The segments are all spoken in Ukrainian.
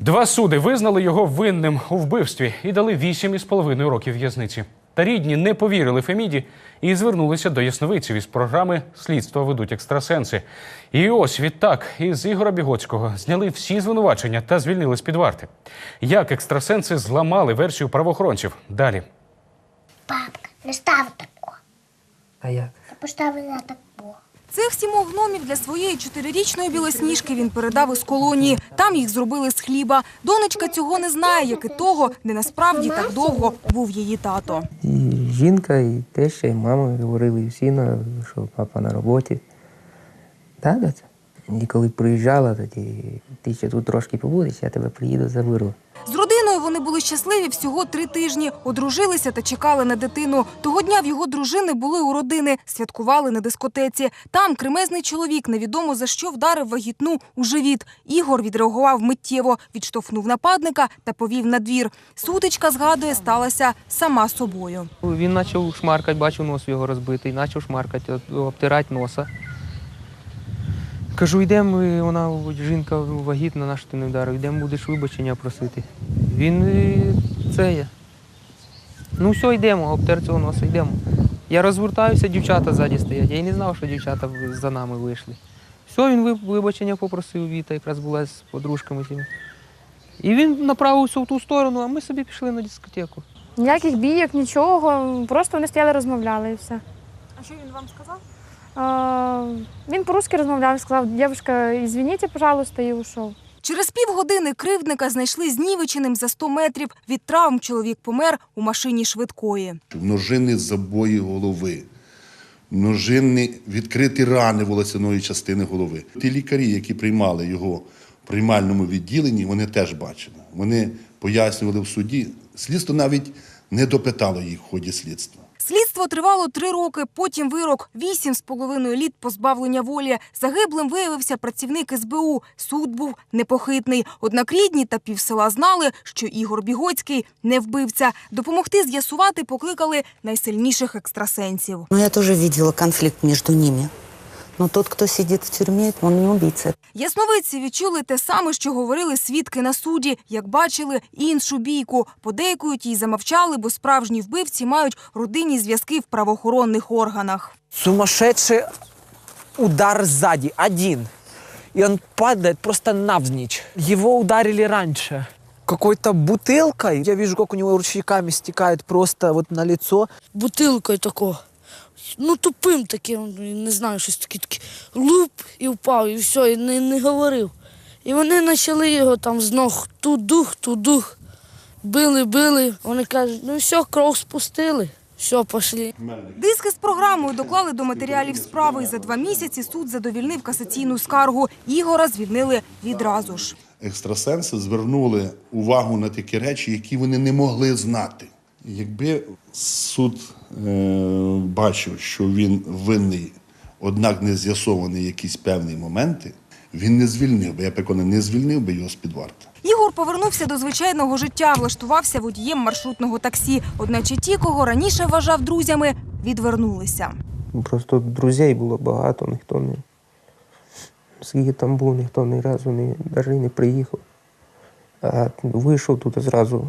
Два суди визнали його винним у вбивстві і дали 8,5 років в'язниці. Та рідні не повірили Феміді і звернулися до ясновидців із програми Слідство ведуть екстрасенси. І ось відтак із Ігора Бігоцького зняли всі звинувачення та звільнили з під варти. Як екстрасенси зламали версію правоохоронців? Далі. Папка, не став тако. А як? Я поставила тако. Цих сімох гномів для своєї чотирирічної білосніжки він передав із колонії. Там їх зробили з хліба. Донечка цього не знає, як і того, де насправді так довго був її тато. І жінка, і теща, і мама говорили і всі, що папа на роботі. Так? І коли приїжджала, тоді ти ще тут трошки побудеш, я тебе приїду заберу. Щасливі всього три тижні. Одружилися та чекали на дитину. Того дня в його дружини були у родини, святкували на дискотеці. Там кремезний чоловік невідомо за що вдарив вагітну у живіт. Ігор відреагував миттєво, відштовхнув нападника та повів на двір. Сутичка, згадує, сталася сама собою. Він почав шмаркати, бачив нос його розбитий, почав шмаркати, обтирати носа. Кажу, йдемо, вона жінка вагітна, на ти не вдарив, йдемо будеш вибачення просити. Він це є. Ну все, йдемо, обтер цього носа, йдемо. Я розвертаюся, дівчата ззаді стоять. Я й не знав, що дівчата за нами вийшли. Все, він вибачення попросив, Віта якраз була з подружками. І він направився в ту сторону, а ми собі пішли на дискотеку. Ніяких бійок, нічого. Просто вони стояли, розмовляли і все. А що він вам сказав? А, він по-русски розмовляв, сказав, дівчинка, извините, пожалуйста, і ушов. Через півгодини кривдника знайшли знівеченим за 100 метрів. Від травм чоловік помер у машині швидкої. множинні забої голови, множинні відкриті рани волосяної частини голови. Ті лікарі, які приймали його в приймальному відділенні, вони теж бачили. Вони пояснювали в суді. Слідство навіть не допитало їх в ході слідства. Слідство тривало три роки, потім вирок – вісім з половиною літ позбавлення волі. Загиблим виявився працівник СБУ. Суд був непохитний. Однак рідні та півсела знали, що Ігор Бігоцький не вбивця. Допомогти з'ясувати покликали найсильніших екстрасенсів. Но я теж бачила конфлікт між ними. Но тот, кто сидит в тюрьме, он не убийца. Ясновидці відчули те саме, що говорили свідки на суді, як бачили іншу бійку. Подейкують їй замовчали, бо справжні вбивці мають родинні зв'язки в правоохоронних органах. Сумасшедший удар сзади, один. И он падает просто навзничь. Его ударили раньше. Какой-то бутылкой. Я вижу, как у него ручейками стекает просто вот на лицо. бутилкою тако. Ну, тупим таким, не знаю, щось таке, таке луп і впав, і все, і не, не говорив. І вони почали його там з ног тудух, тудух. Били, били. Вони кажуть, ну все, кров спустили. Все, пішли. Диски з програмою доклали до матеріалів справи. За два місяці суд задовільнив касаційну скаргу. Ігора звільнили відразу ж. Екстрасенси звернули увагу на такі речі, які вони не могли знати. Якби суд бачив, що він винний, однак не з'ясовані якісь певні моменти, він не звільнив би. Я переконаний, не звільнив би його з під варти. Ігор повернувся до звичайного життя, влаштувався водієм маршрутного таксі. Одначе ті, кого раніше вважав друзями, відвернулися. Просто друзей було багато, ніхто не. Скільки там був, ніхто ні разу не, навіть не приїхав. А вийшов тут зразу.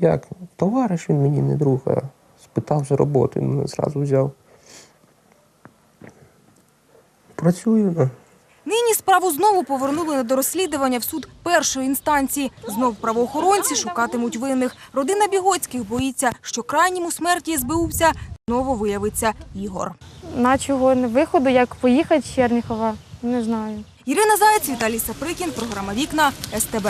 Як? Товариш він мені не друг, а спитав за роботу, він мене зразу взяв. Працюю. Ну. Нині справу знову повернули до розслідування в суд першої інстанції. Знов правоохоронці шукатимуть винних. Родина Бігоцьких боїться, що крайнім у смерті СБУвця знову виявиться Ігор. Начого не виходу, як поїхати з Черніхова, не знаю. Ірина Заєць, Віталій Саприкін, програма Вікна СТБ.